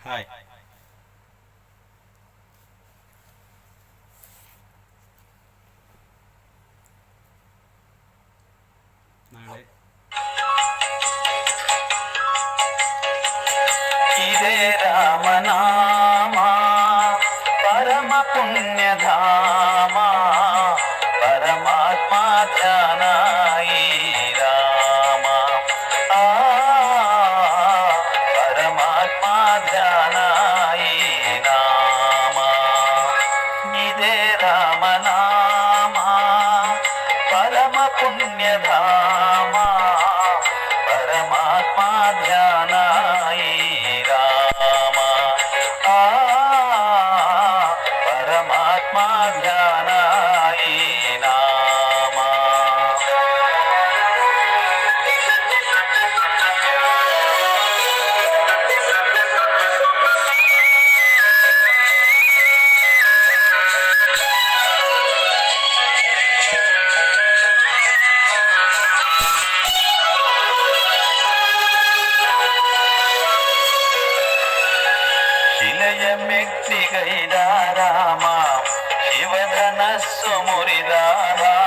Hi. ఇదే రామనామా పరమ పుణ్యధామా పరమాత్మా ధ్యాన about నిలయమెక్తిగైదారామా శివధనస్సు మురిదారా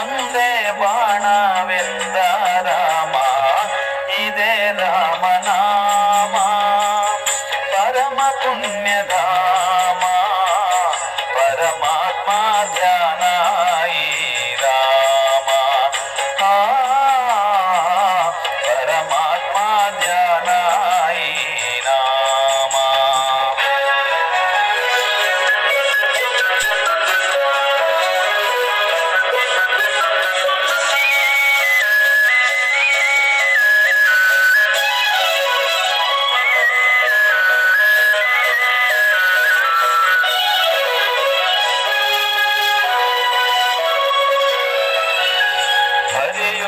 ಒಂದೇ ಬಾಣವೆಂದ ರಾಮ ಇದೇ ರಾಮನಾಮ ಪರಮ ಪುಣ್ಯಧಾಮ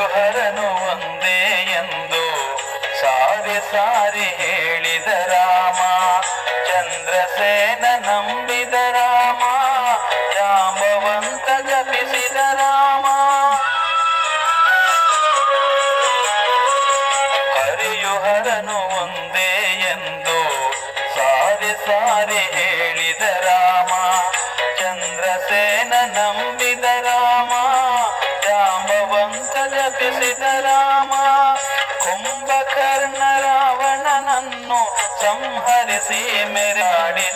ಹರನು ಒಂದೇ ಎಂದು ಸಾರಿ ಸಾರಿ ಹೇಳಿದ ರಾಮ. ಚಂದ್ರಸೇನ ನಂಬಿದ ರಾಮ, ಜಾಂಬವಂತ ಜಪಿಸಿದ ರಾಮ. ಹರಿಯು ಹರನು ಒಂದೇ ಎಂದು ಸಾರಿ ಸಾರಿ ಹೇಳಿದ ರಾಮ ರಾಮ ಕುಂಭಕರ್ಣ ರಾವಣನನ್ನು ಸಂಹರಿಸಿ ಮೆರಾಡಿದ